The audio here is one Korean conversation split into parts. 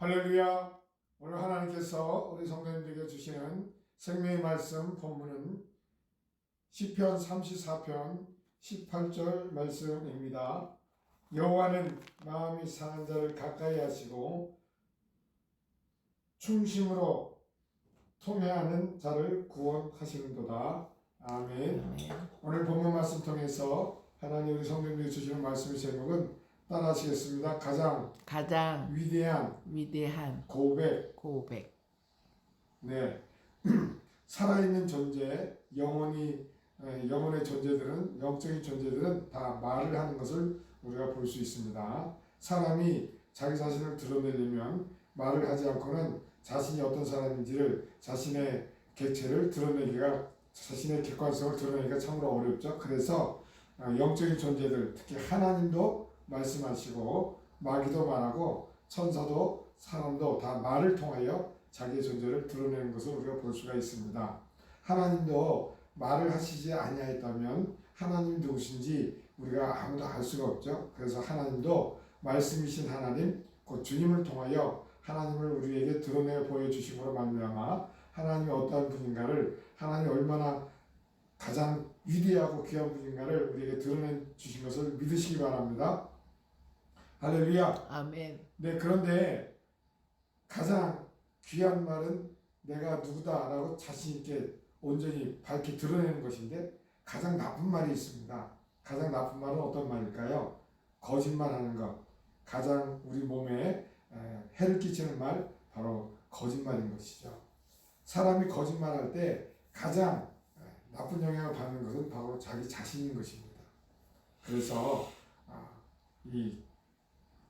할렐루야. 오늘 하나님께서 우리 성도님들에게 주시는 생명의 말씀 본문은 시편 34편 18절 말씀입니다. 여호와는 마음이 상한 자를 가까이 하시고 충심으로 통회하는 자를 구원하시는도다. 아멘. 오늘 본문 말씀 통해서 하나님 우리 성도님들에게 주시는 말씀의 제목은 따라하시겠습니다. 가장 가장 위대한 위대한 고백. 고백. 네. 살아있는 존재, 영원히 에, 영혼의 존재들은 영적인 존재들은 다 말을 하는 것을 우리가 볼 수 있습니다. 사람이 자기 자신을 드러내려면 말을 하지 않고는 자신이 어떤 사람인지를 자신의 객체를 드러내기가 자신의 객관성을 드러내기가 참으로 어렵죠. 그래서 어, 영적인 존재들 특히 하나님도 말씀하시고 마귀도 말하고 천사도 사람도 다 말을 통하여 자기의 존재를 드러내는 것을 우리가 볼 수가 있습니다. 하나님도 말을 하시지 아니하였다면 하나님 누구신지 우리가 아무도 알 수가 없죠. 그래서 하나님도 말씀이신 하나님 곧 주님을 통하여 하나님을 우리에게 드러내 보여주심으로 말미암아 하나님이 어떠한 분인가를 하나님이 얼마나 가장 위대하고 귀한 분인가를 우리에게 드러내 주신 것을 믿으시기 바랍니다. 할렐루야. 아멘. 네, 그런데 가장 귀한 말은 내가 누구다라고 자신 있게 온전히 밝게 드러내는 것인데 가장 나쁜 말이 있습니다. 가장 나쁜 말은 어떤 말일까요? 거짓말 하는 것. 가장 우리 몸에 에, 해를 끼치는 말 바로 거짓말인 것이죠. 사람이 거짓말 할 때 가장 에, 나쁜 영향을 받는 것은 바로 자기 자신인 것입니다. 그래서 아, 이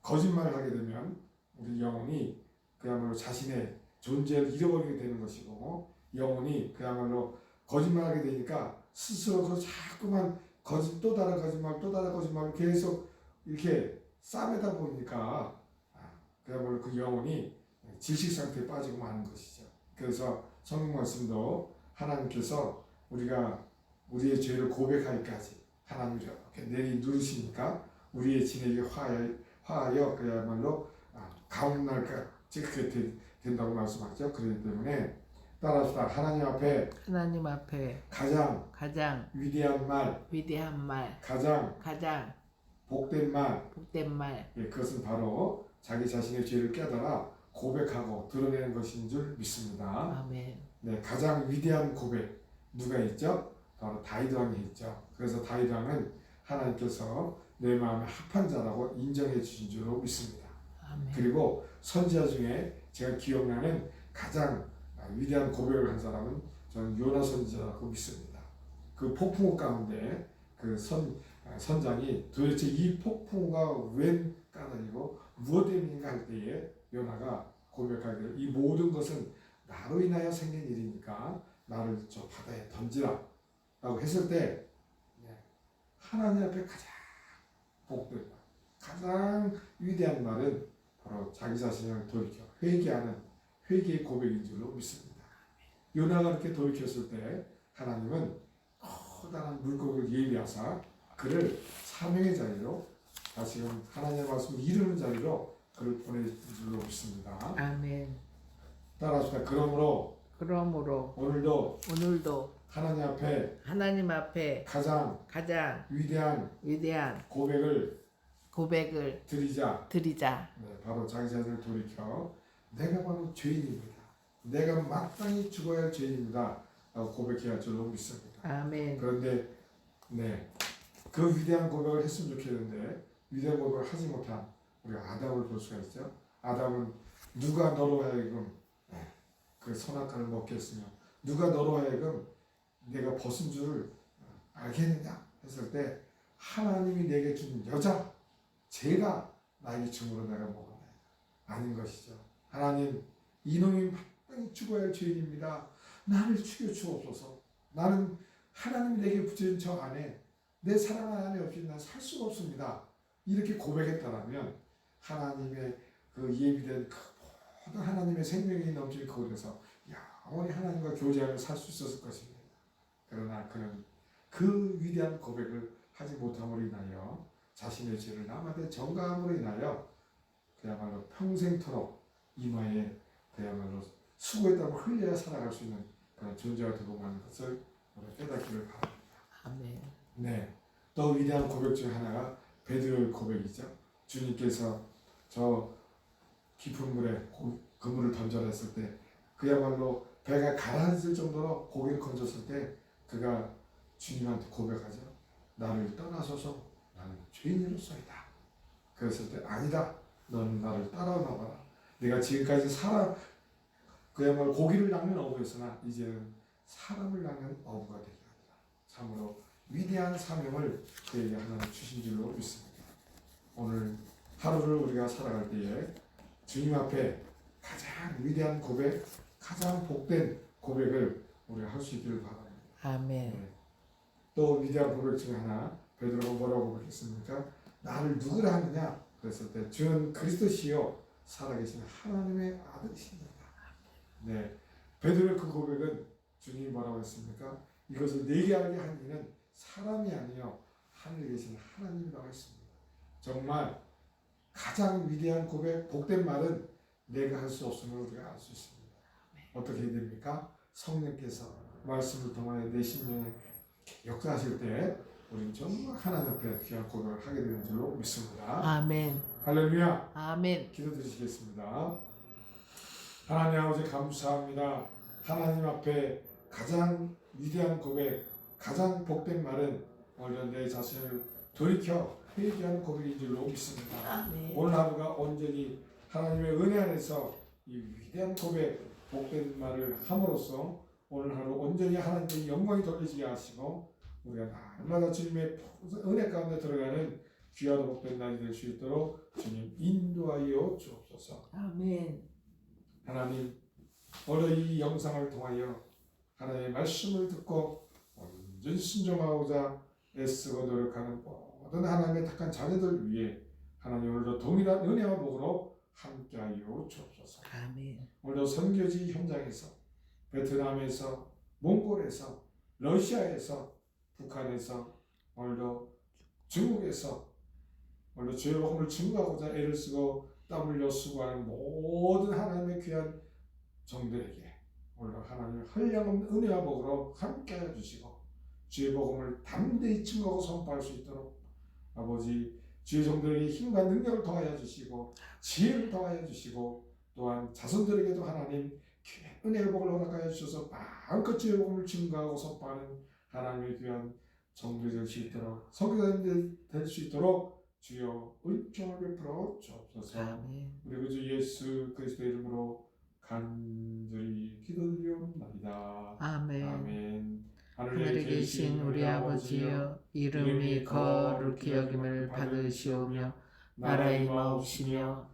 거짓말을 하게 되면 우리 영혼이 그야말로 자신의 존재를 잃어버리게 되는 것이고 영혼이 그야말로 거짓말하게 되니까 스스로 그 자꾸만 거짓 또 다른 거짓말 또 다른 거짓말을 계속 이렇게 싸매다 보니까 아, 그야말로 그 영혼이 질식 상태에 빠지고 마는 것이죠. 그래서 성경 말씀도 하나님께서 우리가 우리의 죄를 고백하기까지 하나님이 이렇게 내리 누르시니까 우리의 진에게 화하여, 화 하여 그야말로 아, 가온날까지 그렇게 되- 된다고 말씀하죠. 그렇기 때문에 따라서 하나님 앞에 하나님 앞에 가장 가장 위대한 말, 위대한 말, 가장 가장 복된 말, 복된 말. 예, 그것은 바로 자기 자신의 죄를 깨달아 고백하고 드러내는 것인 줄 믿습니다. 아멘. 네, 가장 위대한 고백 누가 있죠? 바로 다윗 왕이 있죠. 그래서 다윗 왕은 하나님께서 내 마음에 합한 자라고 인정해 주신 줄로 믿습니다. 아멘. 그리고 선지자 중에 제가 기억나는 가장 위대한 고백을 한 사람은 저는 요나 선지자라고 믿습니다. 그 폭풍우 가운데 그 선, 선장이 도대체 이 폭풍우가 웬 까닭이고 무엇 때문인가 할 때에 요나가 고백하기를 이 모든 것은 나로 인하여 생긴 일이니까 나를 저 바다에 던지라 라고 했을 때 네, 하나님 앞에 가장 말, 가장 위대한 말은 바로 자기 자신을 돌이켜 회개하는 회개의 고백인 줄로 믿습니다. 요나가 이렇게 돌이켰을 때 하나님은 커다란 물고기를 예비하사 그를 사명의 자리로 다시금 하나님의 말씀을 이루는 자리로 그를 보내준 줄로 믿습니다. 아멘. 따라합시다. 그러므로 그러므로 오늘도 오늘도 하나님 앞에 하나님 앞에 가장 가장 위대한 위대한 고백을 고백을 드리자. 드리자. 네, 바로 자기 자신을 돌이켜 내가 바로 죄인입니다. 내가 마땅히 죽어야 할 죄인입니다. 라고 고백해야 할 줄로 믿습니다. 아멘. 그런데 네, 그 위대한 고백을 했으면 좋겠는데 위대한 고백을 하지 못한 우리 아담을 볼 수가 있죠. 아담은 누가 너로 하여금 네, 그 선악과를 먹게 했으며 누가 너로 하여금 내가 벗은 줄을 알겠느냐 했을 때 하나님이 내게 준 여자 제가 나에게 증으로 내가 먹었나이다. 아닌 것이죠. 하나님 이놈이 마땅히 죽어야 할 죄인입니다. 나를 죽여 주옵소서. 나는 하나님이 내게 붙여준 저 안에 내 사랑 안에 없이 난살 수가 없습니다. 이렇게 고백했다라면 하나님의 그 예비된 그 모든 하나님의 생명이 넘치는 그곳에서 영원히 하나님과 교제하며 살 수 있었을 것입니다. 그러나 그는 그 위대한 고백을 하지 못함으로 인하여 자신의 죄를 남한테 전가함으로 인하여 그야말로 평생토록 이마에 그야말로 수고했다고 흘려야 살아갈 수 있는 그런 존재가 되고 마는 것을 우리 깨닫기를 바랍니다. 아멘. 네. 또 위대한 고백 중 하나가 베드로의 고백이죠. 주님께서 저 깊은 물에 고, 그물을 던져라 했을 때 그야말로 배가 가라앉을 정도로 고개를 건졌을 때 그가 주님한테 고백하죠. 나를 떠나소서 나는 죄인으로서이다. 그랬을 때 아니다. 너는 나를 따라오나봐라. 내가 지금까지 사람 그야말로 고기를 낚는 어부였으나 이제는 사람을 낚는 어부가 되게 하리라. 참으로 위대한 사명을 그에게 하나님 주신 줄로 믿습니다. 오늘 하루를 우리가 살아갈 때에 주님 앞에 가장 위대한 고백, 가장 복된 고백을 우리가 할 수 있기를 바랍니다. 아멘. 네. 또 위대한 고백 중에 하나 베드로가 뭐라고 고백했습니까? 나를 누구라 하느냐? 그랬을 때 주는 그리스도시요 살아계신 하나님의 아들이십니다. 네, 베드로의 그 고백은 주님이 뭐라고 했습니까? 이것을 내게 알게 한 이는 사람이 아니요 하늘에 계신 하나님이라고 했습니다. 정말 가장 위대한 고백, 복된 말은 내가 할 수 없음을 우리가 알 수 있습니다. 어떻게 됩니까? 성령께서 말씀을 통하여 내 심령에 역사하실 때 우리는 정말 하나님 앞에 귀한 고백을 하게 되는 줄로 믿습니다. 아멘. 할렐루야! 아멘. 기도드리시겠습니다. 하나님 아버지 감사합니다. 하나님 앞에 가장 위대한 고백, 가장 복된 말은 오늘 내 자신을 돌이켜 회개하는 고백인 줄로 믿습니다. 아멘. 오늘 하루가 온전히 하나님의 은혜 안에서 이 위대한 고백, 복된 말을 함으로써 오늘 하루 온전히 하나님의 영광이 돌려지게 하시고 우리가 날마다 주님의 은혜 가운데 들어가는 귀하고 복된 날이 될 수 있도록 주님 인도하여 주옵소서. 아멘. 하나님 오늘 이 영상을 통하여 하나님의 말씀을 듣고 온전히 순종하고자 애쓰고 노력하는 모든 하나님의 택한 자녀들 위해 하나님 오늘도 동일한 은혜와 복으로 함께하여 주옵소서. 아멘. 오늘도 선교지 현장에서 베트남에서 몽골에서 러시아에서 북한에서 오늘도 중국에서 오늘도 주의 복음을 증거하고자 애를 쓰고 땀 흘려 수고하는 모든 하나님의 귀한 종들에게 오늘 하나님의 한량없는 은혜와 복으로 함께하여 주시고 주의 복음을 담대히 증거하고 선포할 수 있도록 아버지 주의 종들에게 힘과 능력을 더하여 주시고 지혜를 더하여 주시고 또한 자손들에게도 하나님 귀한 은혜의 복을 허락하여 주셔서 마음껏 복음을 증거하고 선포하는 하나님의 귀한 종들이 될수 있도록 성교사님 될수 있도록 주여 은총을 베풀어 주옵소서. 우리 구주 예수 그리스도 이름으로 간절히 기도드리옵나이다 아멘. 아멘 하늘에 계신 우리 아버지여 이름이 거룩히 여김을 받으시오며 나라의 마옵시며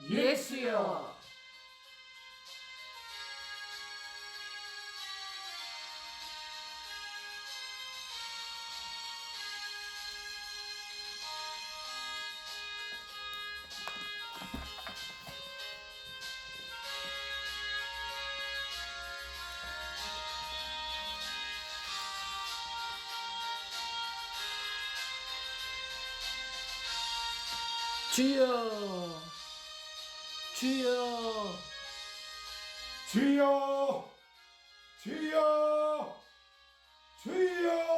예수여. 주여, 주여. 주여. 주여. 주여